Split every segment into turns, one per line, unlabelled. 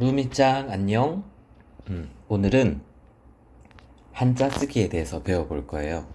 루미짱 안녕. 음, 오늘은 한자 쓰기에 대해서 배워볼 거예요.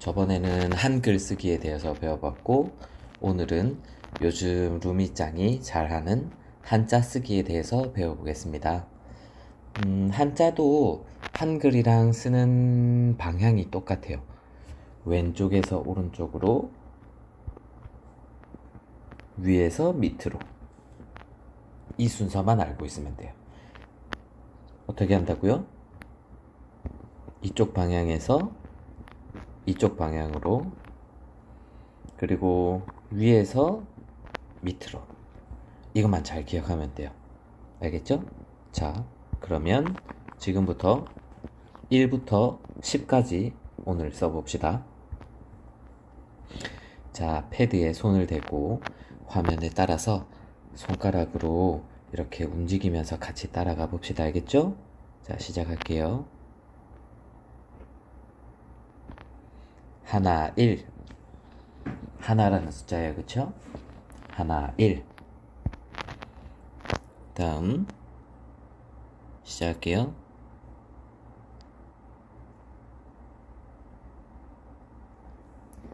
저번에는 한글 쓰기에 대해서 배워봤고 오늘은 요즘 루미짱이 잘하는 한자 쓰기에 대해서 배워보겠습니다. 음, 한자도 한글이랑 쓰는 방향이 똑같아요. 왼쪽에서 오른쪽으로 위에서 밑으로 이 순서만 알고 있으면 돼요. 어떻게 한다고요? 이쪽 방향에서 이쪽 방향으로 그리고 위에서 밑으로 이것만 잘 기억하면 돼요. 알겠죠? 자, 그러면 지금부터 1부터 10까지 오늘 써봅시다. 자, 패드에 손을 대고 화면에 따라서 손가락으로 이렇게 움직이면서 같이 따라가 봅시다. 알겠죠? 자, 시작할게요. 하나, 일. 하나라는 숫자예요. 그쵸? 하나, 일. 다음, 시작할게요.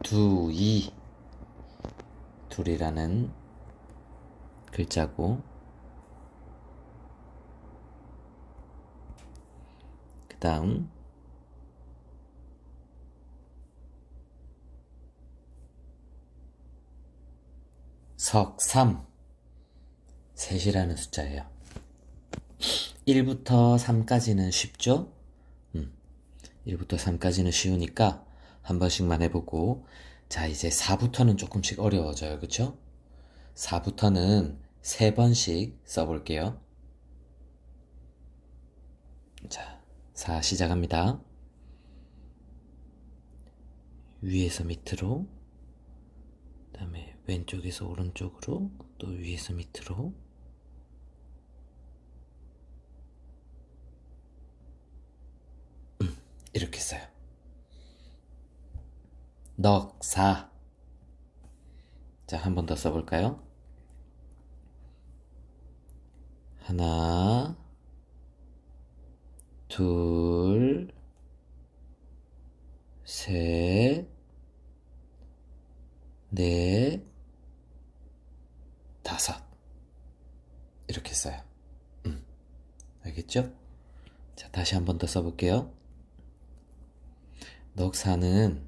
두, 이. 둘이라는 글자고, 그 다음, 석, 삼. 셋이라는 숫자예요. 1부터 3까지는 쉽죠? 음, 1부터 3까지는 쉬우니까 한 번씩만 해보고, 자, 이제 4부터는 조금씩 어려워져요. 그쵸? 4부터는 세 번씩 써볼게요. 자, 4 시작합니다. 위에서 밑으로, 그 다음에 왼쪽에서 오른쪽으로, 또 위에서 밑으로, 음, 이렇게 써요. 넉사. 자, 한 번 더 써볼까요? 하나, 둘, 셋, 넷, 다섯. 이렇게 써요. 음, 알겠죠? 자, 다시 한 번 더 써볼게요. 넉사는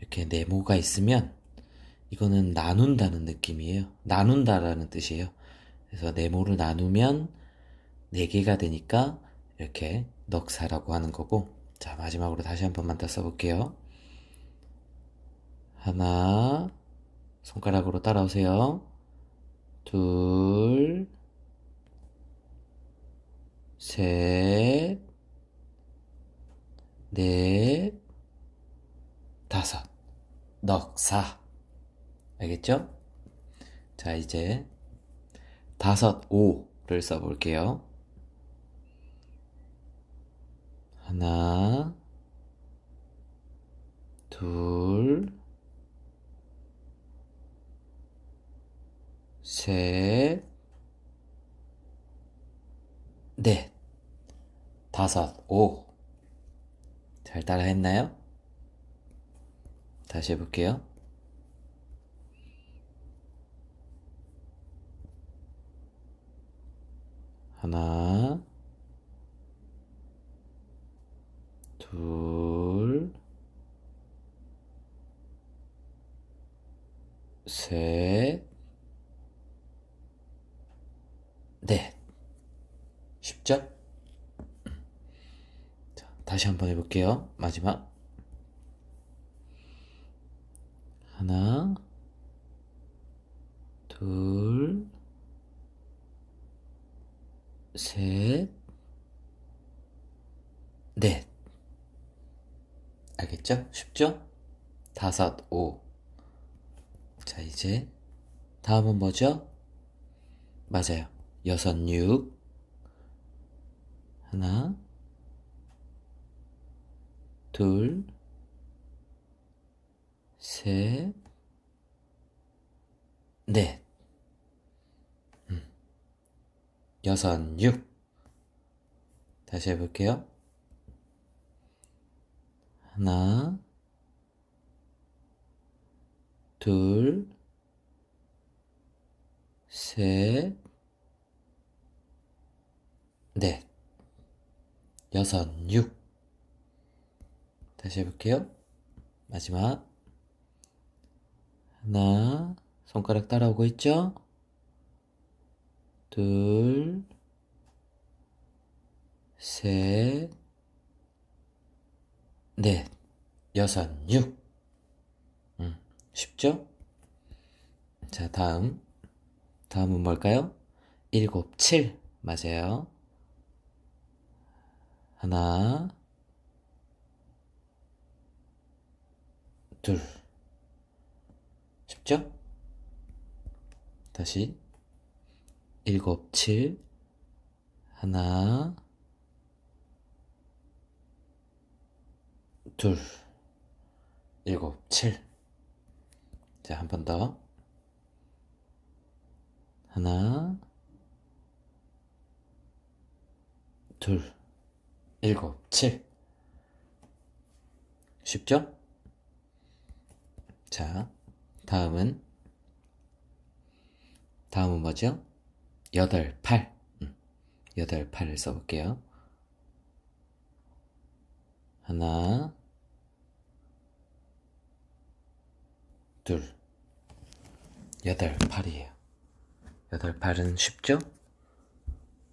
이렇게 네모가 있으면 이거는 나눈다는 느낌이에요. 나눈다라는 뜻이에요. 그래서 네모를 나누면 네 개가 되니까 이렇게 넉사라고 하는 거고 자 마지막으로 다시 한 번만 더 써볼게요. 하나 손가락으로 따라오세요. 둘, 셋, 넷, 다섯. 넉 사. 알겠죠? 자, 이제 다섯, 오를 써볼게요. 하나, 둘, 셋, 넷, 다섯, 오. 잘 따라 했나요? 다시 해볼게요. 하나, 둘, 셋, 넷. 쉽죠? 자, 다시 한번 해볼게요. 마지막. 하나, 둘, 셋, 넷. 알겠죠? 쉽죠? 다섯, 오. 자, 이제 다음은 뭐죠? 맞아요. 여섯, 육. 하나, 둘, 셋, 넷. 음. 여섯, 육. 다시 해볼게요. 하나, 둘, 셋, 넷, 여섯, 육. 다시 해볼게요. 마지막. 하나, 손가락 따라오고 있죠? 둘, 셋, 넷, 여섯, 육. 음, 쉽죠? 자, 다음. 다음은 뭘까요? 일곱, 칠. 맞아요. 하나, 둘. 쉽죠? 다시. 일곱, 칠. 하나, 둘, 일곱, 칠. 자, 한 번 더. 하나, 둘, 일곱, 칠. 쉽죠? 자, 다음은, 다음은 뭐죠? 여덟, 팔. 음, 여덟, 팔을 써볼게요. 하나, 둘, 여덟, 팔이에요. 여덟, 팔은 쉽죠?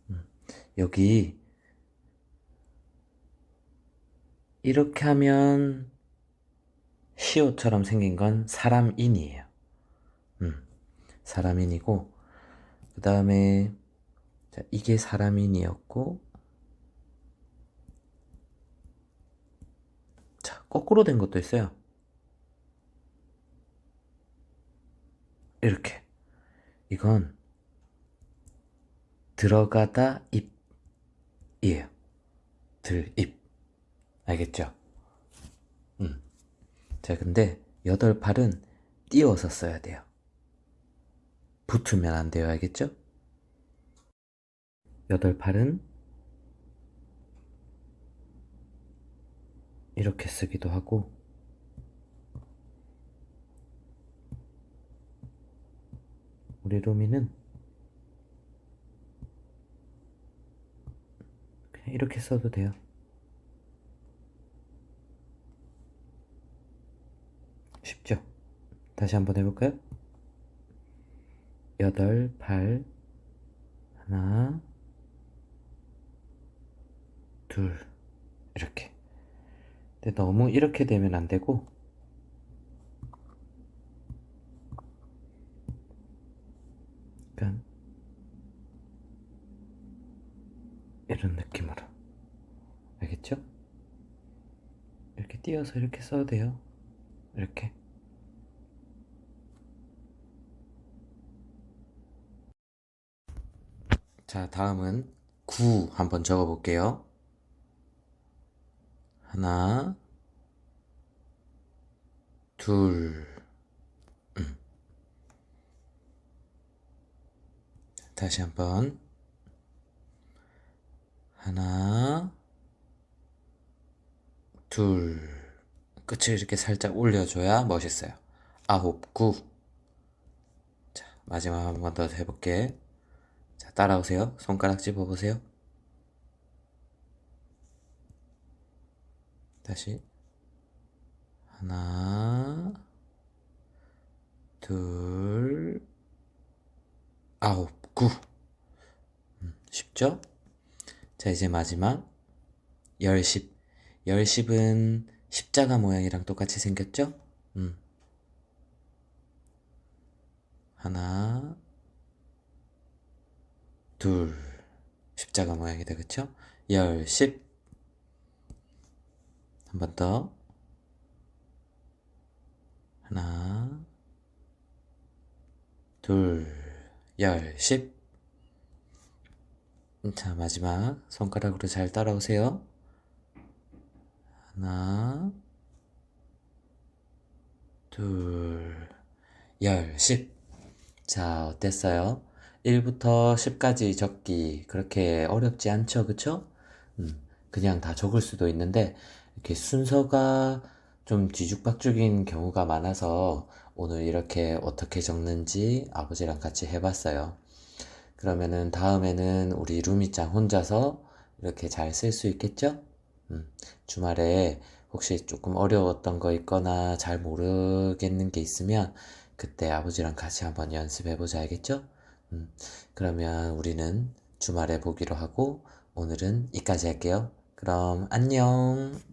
음, 여기, 이렇게 하면, 시옷처럼 생긴 건 사람인이에요. 음, 사람인이고, 그 다음에, 자, 이게 사람인이었고, 자, 거꾸로 된 것도 있어요. 이렇게. 이건 들어가다 입이에요. 들, 입. 알겠죠? 음. 자, 근데 여덟 팔은 띄워서 써야 돼요. 붙으면 안 돼요. 알겠죠? 여덟 팔은 이렇게 쓰기도 하고 우리 루미는 그냥 이렇게 써도 돼요. 쉽죠? 다시 한번 해볼까요? 여덟, 팔, 하나, 둘, 이렇게. 근데 너무 이렇게 되면 안 되고, 약간, 이런 느낌으로. 알겠죠? 이렇게 띄어서 이렇게 써도 돼요. 이렇게. 자, 다음은 9 한번 적어 볼게요. 하나, 둘, 음. 다시 한번. 하나, 둘. 끝을 이렇게 살짝 올려줘야 멋있어요. 아홉, 구. 자, 마지막 한 번 더 해볼게. 자, 따라오세요. 손가락 집어보세요. 다시. 하나, 둘, 아홉, 구. 음, 쉽죠? 자, 이제 마지막. 열십. 열십은 십자가 모양이랑 똑같이 생겼죠? 음. 하나, 둘. 십자가 모양이다, 그쵸? 열, 십. 한 번 더. 하나, 둘, 열, 십. 자, 마지막. 손가락으로 잘 따라오세요. 하나, 둘, 열, 십. 자, 어땠어요? 1부터 10까지 적기 그렇게 어렵지 않죠, 그쵸? 음, 그냥 다 적을 수도 있는데 이렇게 순서가 좀 뒤죽박죽인 경우가 많아서 오늘 이렇게 어떻게 적는지 아버지랑 같이 해봤어요. 그러면은 다음에는 우리 루미짱 혼자서 이렇게 잘 쓸 수 있겠죠? 음, 주말에 혹시 조금 어려웠던 거 있거나 잘 모르겠는 게 있으면 그때 아버지랑 같이 한번 연습해 보자 알겠죠? 음, 그러면 우리는 주말에 보기로 하고 오늘은 이까지 할게요. 그럼 안녕.